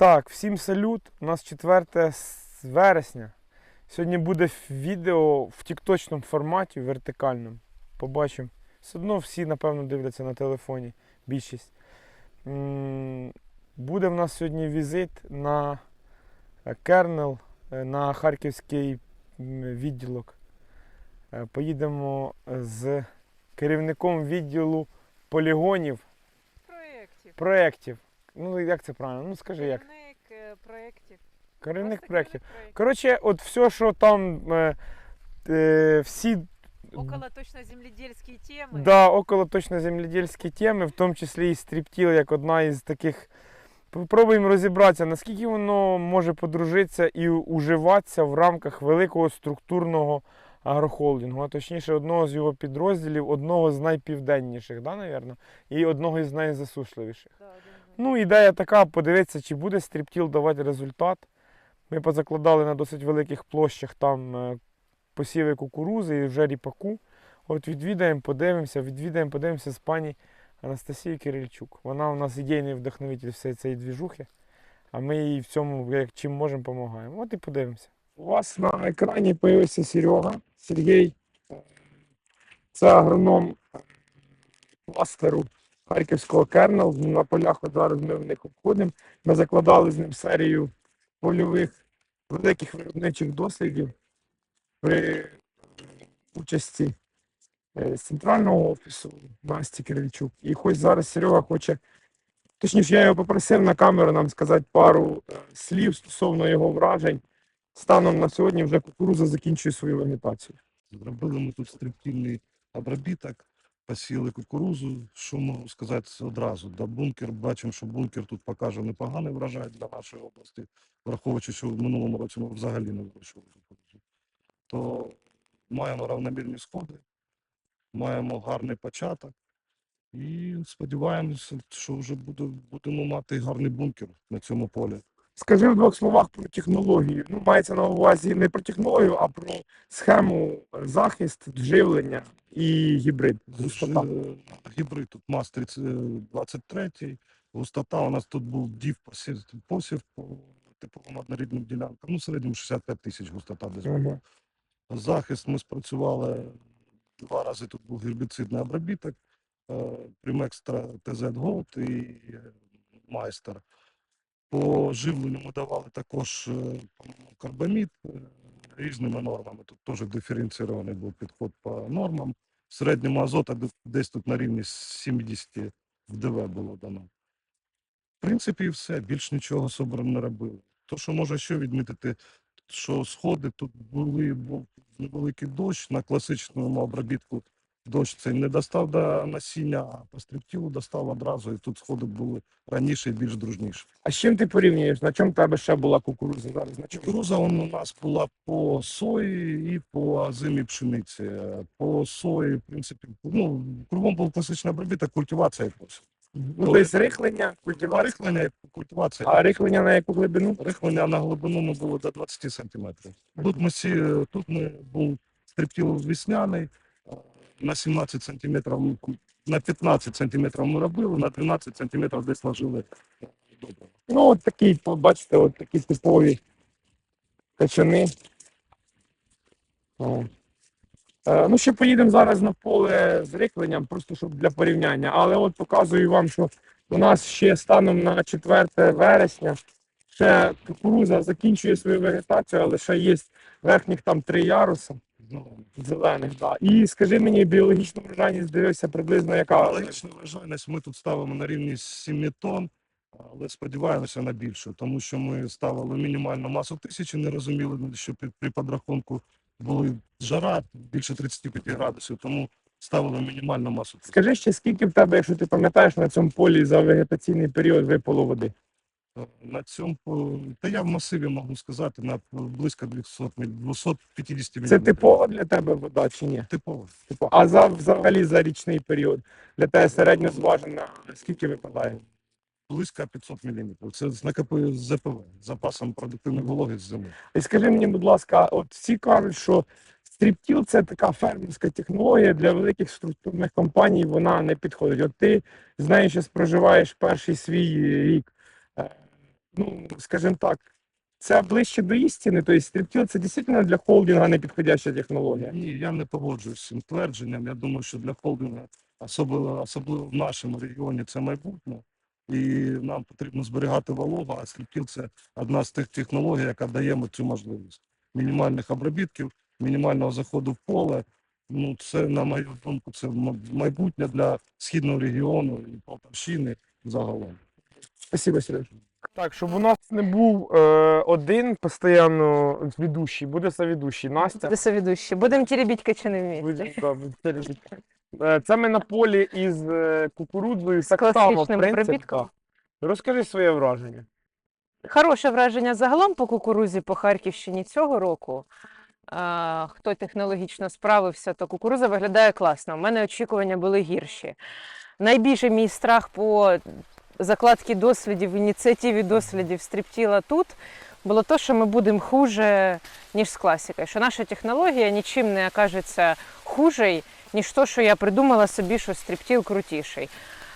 Так, всім салют. У нас 4 вересня. Сьогодні буде відео в тікточному форматі, вертикальному. Побачимо. Все одно всі, напевно, дивляться на телефоні. Більшість. Буде в нас сьогодні візит на е, Кернел, е, на Харківський відділок. Е, Поїдемо з керівником відділу полігонів Проєктів. проєктів. Ну, як це правильно? Ну скажи як. Керівник е, проєктів. Керівник проєктів. Коротше, от все, що там е, е, всі Около точно земледельські теми. да, около точно земледільські теми, в тому числі і стріптіл, як одна із таких. Попробуємо розібратися, наскільки воно може подружитися і уживатися в рамках великого структурного агрохолдингу, а точніше одного з його підрозділів, одного з найпівденніших, да, навірно, і одного із найзасушливіших. Да. Ну, ідея така, подивитися, чи буде стріптіл давати результат. Ми позакладали на досить великих площах там е, посіви кукурузи і вже ріпаку. От відвідаємо, подивимося, відвідаємо, подивимося з пані Анастасією Кирильчук. Вона у нас ідейний вдохновитель всієї цієї двіжухи, а ми їй в цьому, як чим можемо, допомагаємо. От і подивимося. У вас на екрані з'явився Серега, Сергій. Це агроном кластеру Харківського кернел. На полях от зараз ми в них обходимо. Ми закладали з ним серію польових великих виробничих дослідів при участі е, з центрального офісу Насті Кирильчук. І хоч зараз Серега хоче, точніше, я його попросив на камеру нам сказати пару е, слів стосовно його вражень. Станом на сьогодні вже кукуруза закінчує свою вегетацію. Зробили ми тут стриптильний обробіток, посіяли кукурузу. Що можу сказати одразу? Да, бункер, бачимо, що бункер тут покаже непоганий врожай для нашої області, враховуючи, що в минулому році ми взагалі не вирощували кукурузу. То маємо равномірні сходи, маємо гарний початок і сподіваємося, що вже буде, будемо мати гарний бункер на цьому полі. Скажи в двох словах про технологію. Ну, мається на увазі не про технологію, а про схему е, захист, живлення і гібрид. Густота. Гібрид тут МАЗ 23, густота. У нас тут був дів посів, посів по типовим однорідним ділянкам. Ну, в середньому 65 тисяч густота десь була. Захист ми спрацювали два рази. Тут був гербіцидний обробіток, Примекстра ТЗ Голд і е, Майстер. По живленню давали також е, карбамід е, різними нормами. Тут теж диференційований був підход по нормам. В середньому азота десь тут на рівні 70 в ДВ було дано. В принципі, і все. Більш нічого собрано не робили. То, що можна ще відмітити, що сходи тут були, був невеликий дощ на класичному обробітку. Дощ цей не достав до насіння, а по стриптілу достав одразу, і тут сходи були раніше і більш дружніші. А з чим ти порівнюєш? На чому в тебе ще була кукуруза зараз? На чому? Кукуруза он у нас була по сої і по озимій пшениці. По сої, в принципі, ну, кругом був класичний обробіток, культивація посів. Ну, тобто рихлення, культивація. Рихлення і культивація. А рихлення на яку глибину? Рихлення на глибину ми було до 20 сантиметрів. Тут ми, сі, тут ми був стриптіл весняний, на 17 сантиметрів, на 15 сантиметрів ми робили, на 12 сантиметрів десь ложили. Ну, от такі, бачите, от такі типові качани. О. Е, ну, ще поїдемо зараз на поле з рихленням, просто щоб для порівняння. Але от показую вам, що у нас ще станом на 4 вересня ще кукуруза закінчує свою вегетацію, але ще є верхніх там три яруси Ну, зелених. Да. І скажи мені, біологічну врожайність дивився приблизно яка. Аналогічну врожайність ми тут ставимо на рівні 7 тонн, але сподіваємося на більше, тому що ми ставили мінімальну масу тисячі, не розуміли, що при, при підрахунку були жара більше 35 градусів, тому ставили мінімальну масу. Скажи ще, скільки в тебе, якщо ти пам'ятаєш, на цьому полі за вегетаційний період випало води? На цьому, та я в масиві можу сказати, на близько 200, мі- 250 Це міліметрів. типова для тебе вода чи ні? Типово. Типу, а за взагалі за річний період для тебе середньо зважена скільки випадає? Близько 500 мм. Це з накопи ЗПВ, запасом продуктивної вологи з зими. І скажи мені, будь ласка, от всі кажуть, що стріптіл це така фермерська технологія для великих структурних компаній, вона не підходить. От ти з нею зараз проживаєш перший свій рік. Ну, скажімо так, це ближче до істини. Тобто стріптіл це дійсно для холдинга не підходяща технологія. Ні, я не погоджуюсь з цим твердженням. Я думаю, що для холдинга, особливо, особливо в нашому регіоні, це майбутнє. І нам потрібно зберігати вологу, а стріптіл це одна з тих технологій, яка дає нам цю можливість. Мінімальних обробітків, мінімального заходу в поле. Ну, це, на мою думку, це майбутнє для східного регіону і Полтавщини загалом. Спасибо, Сереж. Так, щоб у нас не був е, один постійно ведущий, буде соведущий. Настя. Буде соведущий. Будемо теребіть качани вместе. Будемо, да, будемо теребити. Е, Це ми на полі із е, кукурудзою так само, в класичним принципі. так. Розкажи своє враження. Хороше враження загалом по кукурузі по Харківщині цього року. А, хто технологічно справився, то кукуруза виглядає класно. У мене очікування були гірші. Найбільший мій страх по закладці дослідів, ініціативі дослідів стріптіла тут було те, що ми будемо хуже, ніж з класикою. Що наша технологія нічим не окажеться хуже, ніж то, що я придумала собі, що стріптіл крутіший.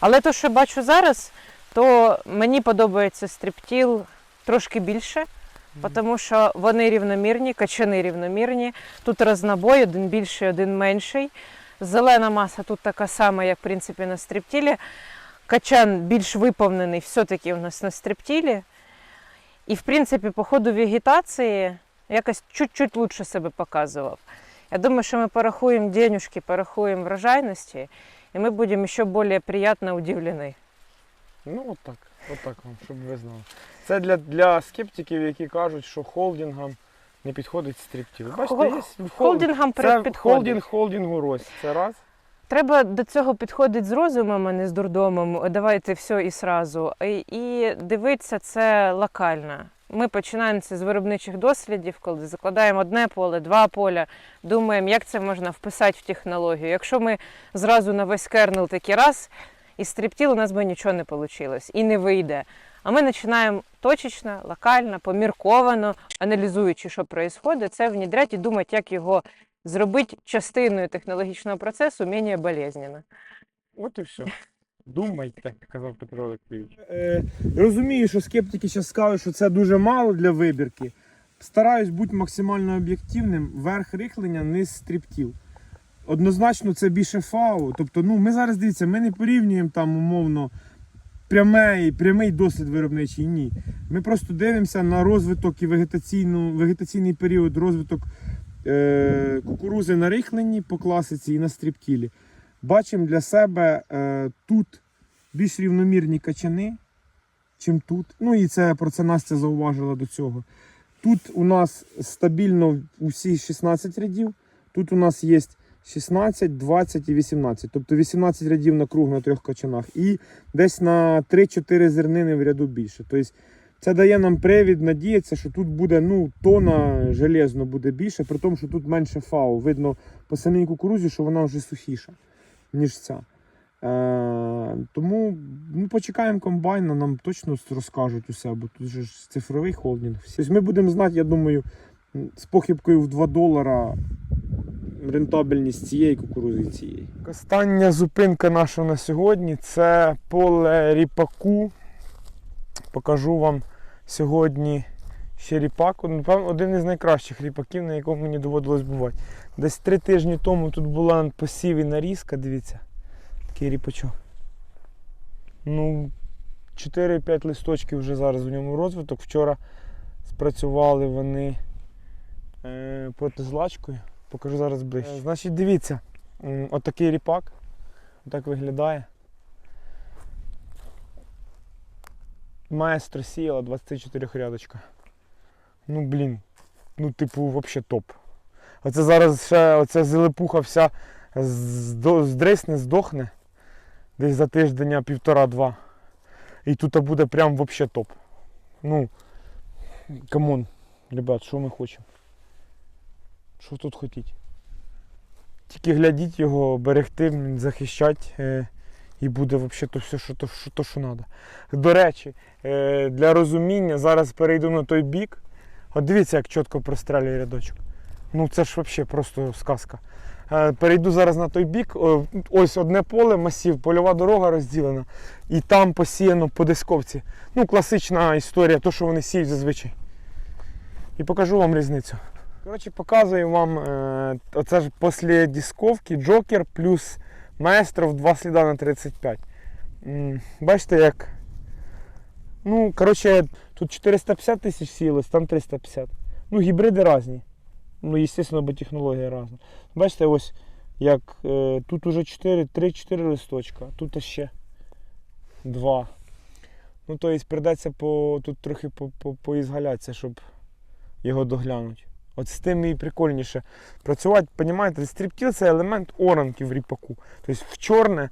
Але то, що бачу зараз, то мені подобається стріптіл трошки більше, тому що вони рівномірні, качани рівномірні. Тут рознобой, один більший, один менший. Зелена маса тут така сама, як в принципі на стріптілі. Качан більш виповнений все-таки у нас на стріптілі. І, в принципі, по ходу вегетації якось чуть-чуть лучше себе показував. Я думаю, що ми порахуємо денюжки, порахуємо врожайності, і ми будемо ще більш приємно удивлені. Ну, от так, от так вам, щоб ви знали. Це для, для скептиків, які кажуть, що холдингам не підходить стріптіл. Бачите, є холдинг. Холдингам Це підходить. холдинг холдингу рось. Це раз. Треба до цього підходити з розумом, а не з дурдомом. Давайте все і сразу. І, і дивитися це локально. Ми починаємо це з виробничих дослідів, коли закладаємо одне поле, два поля, думаємо, як це можна вписати в технологію. Якщо ми зразу на весь кернел такий раз, і стріптіл у нас би нічого не вийшло і не вийде. А ми починаємо точечно, локально, помірковано, аналізуючи, що відбувається, це внідряти і думати, як його зробити частиною технологічного процесу менш болезненно. От і все. Думайте, казав Петро Олексійович. Е, розумію, що скептики зараз скажуть, що це дуже мало для вибірки. Стараюсь бути максимально об'єктивним. Верх рихлення низ стріптіл. Однозначно, це більше фау. Тобто, ну, ми зараз дивіться, ми не порівнюємо там умовно прямий, прямий досвід виробничий. Ні. Ми просто дивимося на розвиток і вегетаційну, вегетаційний період, розвиток е, кукурузи на рихленні по класиці і на стріптілі. Бачимо для себе е, тут більш рівномірні качани, чим тут. Ну і це про це Настя зауважила до цього. Тут у нас стабільно усі 16 рядів. Тут у нас є 16, 20 і 18. Тобто 18 рядів на круг на трьох качанах. І десь на 3-4 зернини в ряду більше. Тобто це дає нам привід надіятися, що тут буде ну, тона железно буде більше, при тому, що тут менше фау. Видно по самій кукурузі, що вона вже сухіша, ніж ця. Е, тому ну, почекаємо комбайна, нам точно розкажуть усе, бо тут же ж цифровий холдинг. Тобто ми будемо знати, я думаю, з похибкою в 2 долара рентабельність цієї кукурузи цієї. Остання зупинка наша на сьогодні це поле ріпаку. Покажу вам сьогодні ще ріпак. Напевно, один із найкращих ріпаків, на якому мені доводилось бувати. Десь три тижні тому тут була посів і нарізка, дивіться. Такий ріпачок. Ну, 4-5 листочків вже зараз у ньому розвиток. Вчора спрацювали вони е, проти злачкою. Покажу зараз ближче. Е, значить, дивіться, отакий ріпак. Отак виглядає. Маестро сіяла 24 рядочка. Ну, блін. Ну, типу, взагалі топ. Оце зараз ще оця зелепуха вся здрисне, здохне. Десь за тиждень, півтора-два. І тут буде прям взагалі топ. Ну, камон, ребят, що ми хочемо? Що тут хотіть? Тільки глядіть його, берегти, захищати. Е, і буде взагалі то все, що то, що, то, що треба. До речі, е, для розуміння зараз перейду на той бік. От дивіться, як чітко прострелює рядочок. Ну це ж взагалі просто сказка. Е, Перейду зараз на той бік. Ось одне поле, масів, польова дорога розділена. І там посіяно по дисковці. Ну, класична історія, то, що вони сіють зазвичай. І покажу вам різницю. Коротше, показую вам е, оце ж після дисковки Джокер плюс Маестро в два сліда на 35. Бачите, як. Ну, коротше, тут 450 тисяч сіялось, там 350. Ну, гібриди різні. Ну, звісно, бо технологія різна. Бачите, ось як е, тут уже 3-4 листочка, тут ще 2. Ну, тобто прийдеться по, тут трохи по, по, поізгалятися, щоб його доглянути. От з тим і прикольніше працювати, розумієте, стріптіл це елемент оранки в ріпаку. Тобто в чорне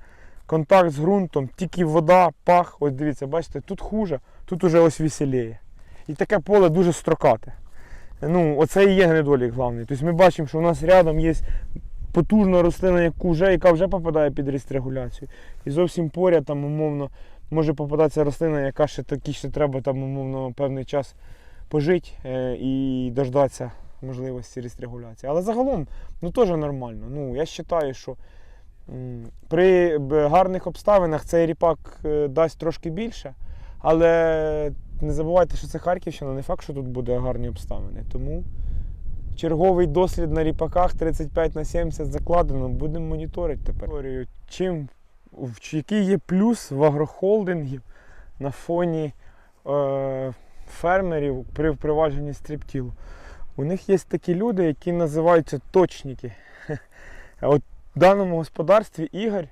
контакт з ґрунтом, тільки вода, пах. Ось дивіться, бачите, тут хуже, тут уже ось веселіє. І таке поле дуже строкате. Ну, оце і є недолік головний. Тобто ми бачимо, що у нас рядом є потужна рослина, яку вже, яка вже попадає під регуляцію. І зовсім поряд там, умовно, може попадатися рослина, яка ще такі ще треба там, умовно, певний час пожити е, і дождатися можливості ріст регуляції. Але загалом ну, теж нормально. Ну, я вважаю, що при гарних обставинах цей ріпак е, дасть трошки більше. Але не забувайте, що це Харківщина, не факт, що тут буде гарні обставини. Тому черговий дослід на ріпаках 35 на 70 закладено, будемо моніторити тепер. Чим, який є плюс в агрохолдингів на фоні е, фермерів при впровадженні стріптілу? У них є такі люди, які називаються точники. От в даному господарстві Ігор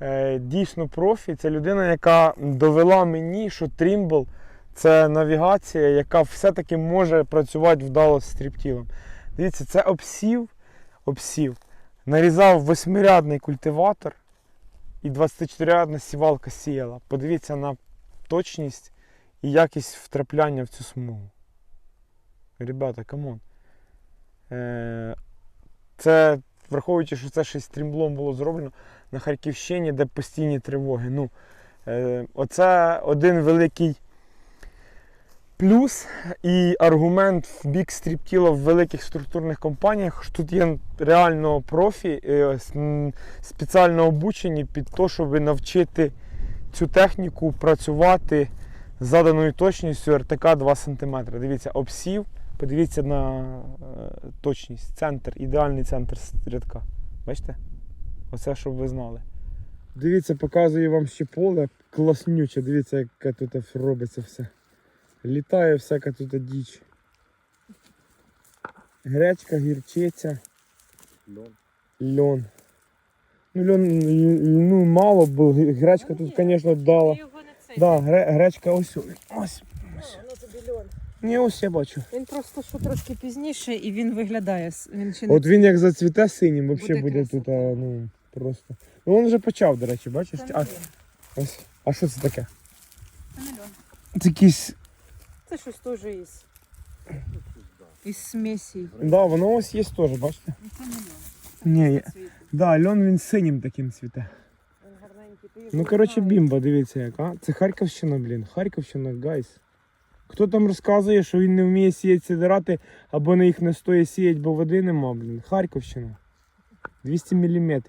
е, дійсно профі. Це людина, яка довела мені, що Trimble це навігація, яка все-таки може працювати вдало з стріптілом. Дивіться, це обсів, обсів. Нарізав восьмирядний культиватор і 24-рядна сівалка сіяла. Подивіться на точність і якість втрапляння в цю смугу. Ребята, камон. Е, Це, враховуючи, що це й стрімблом було зроблено на Харківщині, де постійні тривоги. Ну, е, оце один великий плюс і аргумент в бік стріптіла в великих структурних компаніях, що тут є реально профі, е, спеціально обучені під те, щоб навчити цю техніку працювати з заданою точністю РТК 2 см. Дивіться, обсів, подивіться на е, точність, центр, ідеальний центр рядка. Бачите? Оце, щоб ви знали. Дивіться, показую вам ще поле класнюче. Дивіться, яке тут робиться все. Літає всяка тут діч. Гречка, гірчиця, льон. льон. Ну, льон ну, мало, бо гречка тут, звісно, дала. Його не цей. Да, гре, гречка ось. Ось. ось. Воно тобі льон. Ні, ось я бачу. Він просто що трошки пізніше і він виглядає. Він ще От він як зацвіте синім, взагалі Буде буде тут, а, ну, просто. Ну він вже почав, до речі, бачиш? Це А, ось. а що це таке? Це не льон. Це якийсь. Це щось теж із. Із смесей. Да, воно ось є теж, бачите? Ну, Це не льон. Ні. Цвіт. Да, льон він синім таким цвіте. Він гарненький. Ти Ну, коротше, бімба, дивіться як, а? Це Харківщина, блін. Харківщина, гайс. Хто там розказує, що він не вміє сіяти сидирати, або на їх не стоїть сіять, бо води нема, блін. Харківщина. 200 мм.